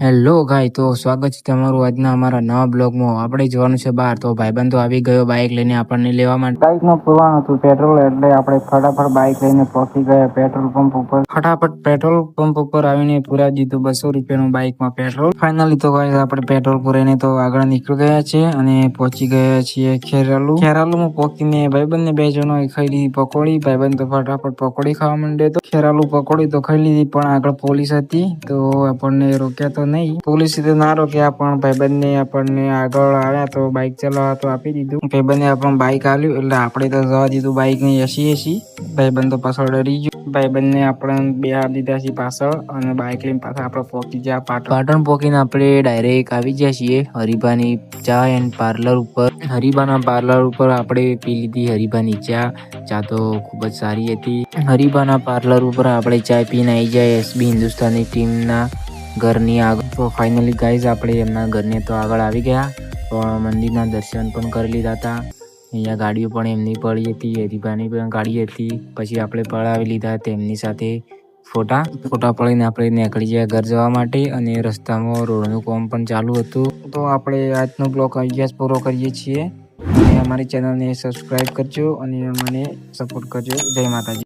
Hello ગાય તો સ્વાગત છે તમારું આજના અમારા નવા બ્લોગમાં. આપણે જવાનું છે બહાર. તો ભાઈબંધો આવી ગયો બાઇક લઈને આપણને લેવા માટે. બાઇકમાં પૂરવાનું હતું પેટ્રોલ એટલે આપણે ફટાફટ બાઇક લઈને પહોંચી ગયા પેટ્રોલ પંપ ઉપર. ફટાફટ પેટ્રોલ પંપ ઉપર આવીને પૂરા દીધું બસો રૂપિયાનું બાઇકમાં પેટ્રોલ ફાઇનલી તો ગાઈસ આપણે પેટ્રોલ પૂરાઈને તો આગળ નીકળી ગયા છે અને પહોંચી ગયા છીએ ખેરાલુ. ખેરાલુમાં પહોંચીને ભાઈબંધને બે જણો ખાઈ લીધી પકોડી. ભાઈબંધ તો ફટાફટ પકોડી ખાવા માંડ્યો તો ખેરાલુ પકોડી તો ખાઈ લીધી પણ આગળ પોલીસ હતી. તો આપણને રોક્યા તો નહીં. પોલીસ તો ના રોક્યા પણ ભાઈબંધને આપણને આગળ આવ્યા તો બાઇક ચલાવવા તો આપી દીધું. ભાઈબંધે આપણને બાઇક આલ્યું એટલે આપણે તો જવા દીધું બાઈક ને એસી એસી. ભાઈબંધ તો પાછળ ડરી ગયો. ભાઈબંધને આપણે બે હાથ દીધા છીએ પાછળ અને બાઇક લઈને પાછા આપણે પહોંચી ગયા પાટણ. પાટણ પહોંચીને આપણે ડાયરેક્ટ આવી ગયા છીએ હરીબાની ચા એન્ડ પાર્લર ઉપર. હરીબાના પાર્લર ઉપર આપણે પી લીધી હરીબાની ચા. ચા તો ખૂબ જ સારી હતી. હરીબાના પાર્લર ઉપર આપણે ચા પીને આવી જાય એસબી હિન્દુસ્તાની ટીમના ઘરની આગળ. તો ફાઇનલી ગાઈઝ આપણે એમના ઘરને તો આગળ આવી ગયા. પણ મંદિરના દર્શન પણ કરી લીધા હતા. અહીંયા ગાડીઓ પણ એમની પડી હતી હરીભાની પણ ગાડી હતી. પછી આપણે પડાવી લીધા તેમની સાથે ફોટા. ફોટા પડીને આપણે નીકળી ગયા ઘર જવા માટે અને રસ્તામાં રોડનું કામ પણ ચાલુ હતું. તો આપણે આજનો બ્લોગ અહીંયા પૂરો કરીએ છીએ. અને અમારી ચેનલને સબસ્ક્રાઈબ કરજો અને મને સપોર્ટ કરજો. જય માતાજી.